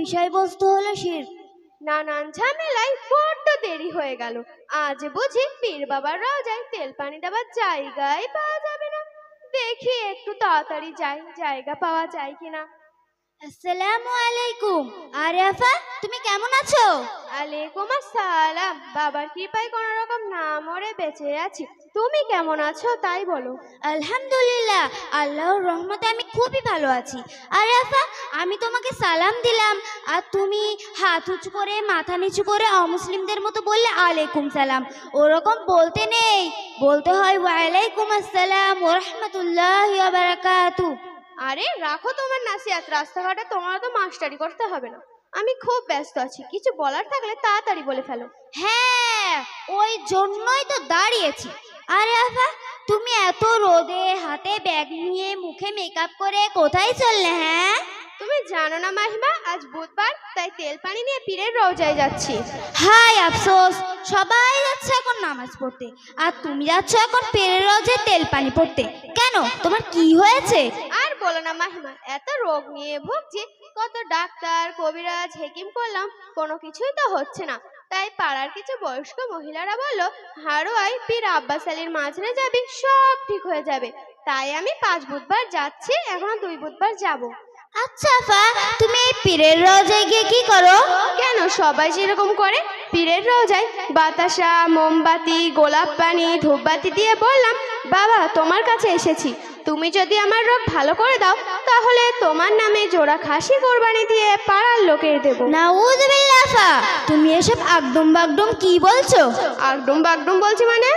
বিষয়বস্তু হলো শির। নানান ঝামেলায় বড্ড দেরি হয়ে গেল। আজ বুঝি পীর বাবার রাজায় তেল পানি দেওয়ার জায়গায় পাওয়া যাবে না। দেখি একটু তাড়াতাড়ি যাই, জায়গা পাওয়া যায় কিনা। আসসালামু আলাইকুম। আরে আফা তুমি কেমন আছো? আলাইকুম আসসালাম। বাবার কৃপায় কোনো রকম না মরে বেঁচে আছি। তুমি কেমন আছো তাই বলো। আলহামদুলিল্লাহ আল্লাহর রহমতে আমি খুবই ভালো আছি। আরে আফা আমি তোমাকে সালাম দিলাম। আর তুমি হাত উঁচু করে মাথা নিচু করে অমুসলিমদের মতো বললে আলাইকুম সালাম। ওরকম বলতে নেই। বলতে হয় ওয়ালাইকুম আসসালাম ওরহমতুল্লাহ বারাকাতু। আরে রাখো তোমার নাসিয়াত রাস্তাঘাটে তোমার তো মাস্টারি করতে হবে না। আমি খুব ব্যস্ত আছি কিছু বলার থাকলে তাড়াতাড়ি বলে ফেলো। হ্যাঁ ওই জন্যই তো দাঁড়িয়েছি। আরে আফা তুমি এত রোদে হাতে ব্যাগ নিয়ে মুখে মেকআপ করে কোথায় চললে হ্যাঁ? তুমি জানো না মাহিমা আজ বুধবার তাই তেল পানি নিয়ে পীরের রওজায় যাচ্ছি। হাই আফসোস সবাই যাচ্ছে এখন নামাজ পড়তে আর তুমি যাচ্ছ এখন পেরের রোজে তেল পানি পড়তে। কেন? তোমার কি হয়েছে? আর বলো না মাহিমা, এত রোগ নিয়ে ভুগছি, কত ডাক্তার, কবিরাজ, হেকিম করলাম, কোনো কিছুই তো হচ্ছে না। তাই পাড়ার কিছু বয়স্ক মহিলারা বলল হাড়োয়াই পীর আব্বাস আলীর মাঝরে যাবি, সব ঠিক হয়ে যাবে। তাই আমি পাঁচ বুধবার যাচ্ছি, এখনও দুই বুধবার যাব। আচ্ছা আফা তুমি এই পীরের রোজায় গিয়ে কি করো? কেন? সবাই যেরকম করে পীরের রোজায় বাতাসা মোমবাতি গোলাপ পানি ধূপবাতি দিয়ে বললাম বাবা তোমার কাছে এসেছি। তুমি যদি আমার রোগ ভালো করে দাও তাহলে তোমার নামে জোড়া খাসি কোরবানি দিয়ে পাড়ার লোকের দেবো। না তুমি এসব আগডুম বাগডুম কি বলছো? আগডুম বাগডুম বলছি মানে?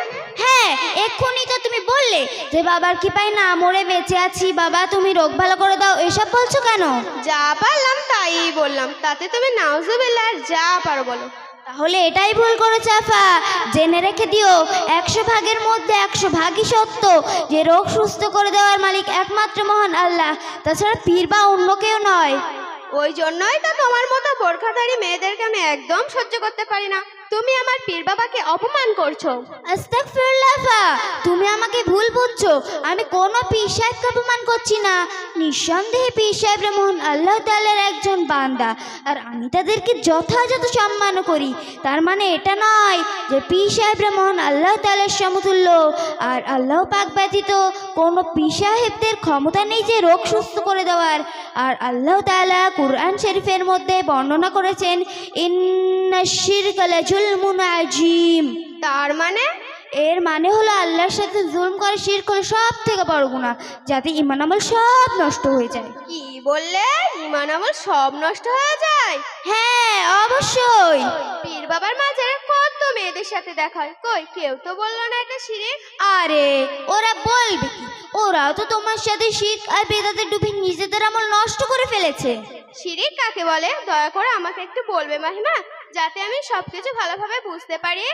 হ্যাঁ এক্ষুনি তো তুমি বললে যে বাবার কি পাই না মরে বেঁচে আছি। বাবা তুমি রোগ ভালো করে দাও এসব বলছো কেন? যা পারলাম তাই বললাম তাতে তুমি নাউজুবিল্লাহ আর যা পারো বলো। তাহলে এটাই ভুল করেছে আফা। জেনে রেখে দিও একশো ভাগের মধ্যে একশো ভাগই সত্য যে রোগ সুস্থ করে দেওয়ার মালিক একমাত্র মহান আল্লাহ। তাছাড়া পীর বা অন্য কেউ নয়। ওই জন্যই তো তোমার মতো বোরখাধারী মেয়েদেরকে আমি একদম সহ্য করতে পারি না। তুমি আমার পীর বাবাকে অপমান করছ। তুমি আমাকে ভুল বুঝছ। আমি কোনো পীর সাহেবকে অপমান করছি না। নিঃসন্দেহে পীর সাহেব মোহন আল্লাহ তাআলার একজন বান্দা। আর আমি তাদেরকে যথাযথ সম্মান করি। তার মানে এটা নয় যে পীর সাহেবরা মোহন আল্লাহ তাআলার সমতুল্য। আর আল্লাহ পাক ব্যতীত কোনো পীর সাহেবদের ক্ষমতা নেই যে রোগ সুস্থ করে দেওয়ার। আর আল্লাহ তাআলা কুরআন শরীফের মধ্যে বর্ণনা করেছেন ইন্না শিরকা আজিম তার মানে? এর মানে হলো আল্লাহর সাথে জুলম করে শির করে সব থেকে বড় গুণা যাতে ইমান আমল সব নষ্ট হয়ে যায়। কি বললে? ইমান আমল সব নষ্ট হয়ে যায়? হ্যাঁ অবশ্যই। পীর বাবার মাঝে কত মেয়েদের সাথে দেখা হয়। কই কেউ তো বলল না এটা শিরিক আরে ওরা বলবে কি? ওরাও তো তোমার সাথে শিখ আর বেদাতে ডুবে নিজেদের আমল নষ্ট করে ফেলেছে। শিরিক কাকে বলে? দয়া করে আমাকে একটু বলবে মাহিমা। যাতে আমি সবকিছু ভালোভাবে বুঝতে পারি।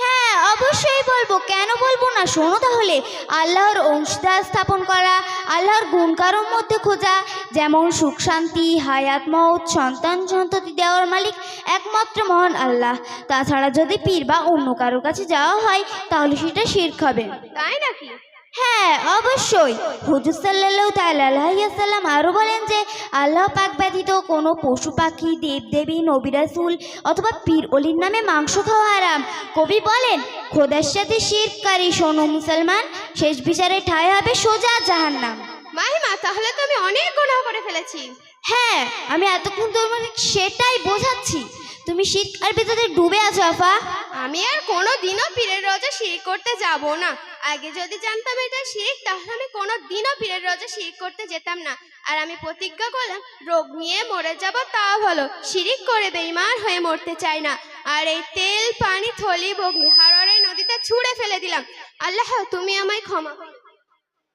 হ্যাঁ অবশ্যই বলব। কেন বলব না? শোনো তাহলে। আল্লাহর অংশীদার স্থাপন করা আল্লাহর গুণ কারোর মধ্যে খোঁজা যেমন সুখ শান্তি হায়াত মৌত সন্তান সন্ততি দেওয়ার মালিক একমাত্র মহান আল্লাহ। তাছাড়া যদি পীর বা অন্য কারোর কাছে যাওয়া হয় তাহলে সেটা শির্ক হবে। তাই নাকি? হ্যাঁ অবশ্যই। হুজুর আলাইহি সাল্লাম আরও বলেন যে আল্লাহ পাক ব্যতীত কোনো পশু পাখি দেবদেবী নবী রাসূল অথবা পীর অলির নামে মাংস খাওয়া আরাম কবি বলেন খোদার সাথে শিরকারী শোনো মুসলমান শেষ বিচারে ঠায় হবে সোজা জাহান্নাম। মাহিমা তাহলে তো আমি অনেক গুনাহ করে ফেলেছি। হ্যাঁ আমি এতক্ষণ তোমাকে সেটাই বোঝাচ্ছি। তুমি শীত আর ভেতরে ডুবে আছো আফা। আমি আর কোনো দিনও পীরের রজা শিরিক করতে যাব না। আগে যদি জানতাম এটা শিখ তাহলে আমি কোনো দিনও পীরের রজা শিরিক করতে যেতাম না। আর আমি প্রতিজ্ঞা করলাম, রোগ নিয়ে মরে যাব তা ভালো। শিরিক করে বেইমান হয়ে মরতে চাই না। আর এই তেল, পানি, থলি বগনি হাররে নদীতে ছুঁড়ে ফেলে দিলাম। আল্লাহ, তুমি আমায় ক্ষমা।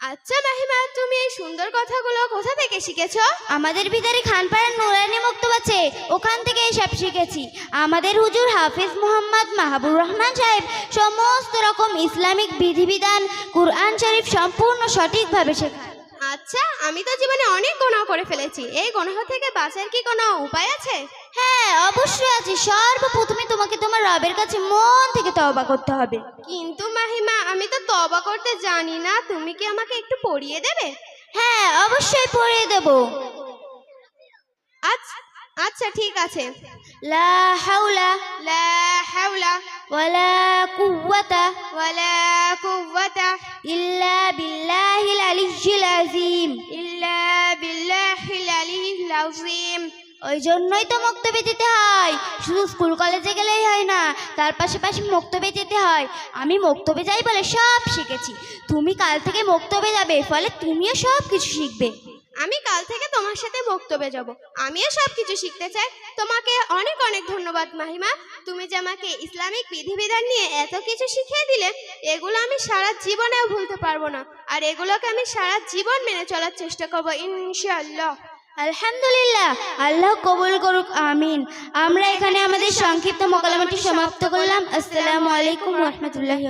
আচ্ছা মাহিমা তুমি এই সুন্দর কথাগুলো কোথা থেকে শিখেছো? আমাদের ভিতরে খানপাড়ার নুরানি মক্তব আছে ওখান থেকে সব শিখেছি। আমাদের হুজুর হাফিজ মোহাম্মদ মাহাবুর রহমান সাহেব সমস্ত রকম ইসলামিক বিধিবিধান কুরআন শরীফ সম্পূর্ণ সঠিকভাবে শেখায়। আচ্ছা আমি তো জীবনে অনেক গুনাহ করে ফেলেছি। এই গুনাহ থেকে বাঁচার কি কোনো উপায় আছে? হ্যাঁ অবশ্যই আছে। সর্বপ্রথমে তোমাকে তোমার রবের কাছে মন থেকে তওবা করতে হবে। কিন্তু মাহিমা আমি তো তবা করতে জানি না। তুমি কি আমাকে একটু পড়িয়ে দেবে? হ্যাঁ অবশ্যই পড়িয়ে দেবো। আচ্ছা আচ্ছা ঠিক আছে। লা হাওলা লা হাওলা ওয়ালা কুওয়াতা ওয়ালা কুওয়াতা ইল্লা বিল্লাহিল আলিয়্যিল আযীম। ইল্লা বিল্লাহিল আলিয়্যিল আযীম। ওই জন্যই তো মক্তবে যেতে হয়। শুধু স্কুল কলেজে গেলেই হয় না, তার পাশাপাশি মক্তবে যেতে হয়। আমি মক্তবে যাই বলে সব শিখেছি। তুমি কাল থেকে মক্তবে যাবে, ফলে তুমিও সব কিছু শিখবে। আমি কাল থেকে তোমার সাথে বক্তব্যে যাব। আমিও সব কিছু শিখতে চাই। তোমাকে অনেক অনেক ধন্যবাদ মাহিমা। তুমি যে আমাকে ইসলামিক বিধিবিধান নিয়ে এত কিছু শিখিয়ে দিলে, এগুলো আমি সারা জীবনেও ভুলতে পারব না। আর এগুলোকে আমি সারা জীবন মেনে চলার চেষ্টা করব, ইনশাআল্লাহ। আলহামদুলিল্লাহ, আল্লাহ কবুল করুক, আমিন। আমরা এখানে আমাদের সংক্ষিপ্ত মোকালামাটি সমাপ্ত করলাম। আসসালামু আলাইকুম রহমতুল্লাহি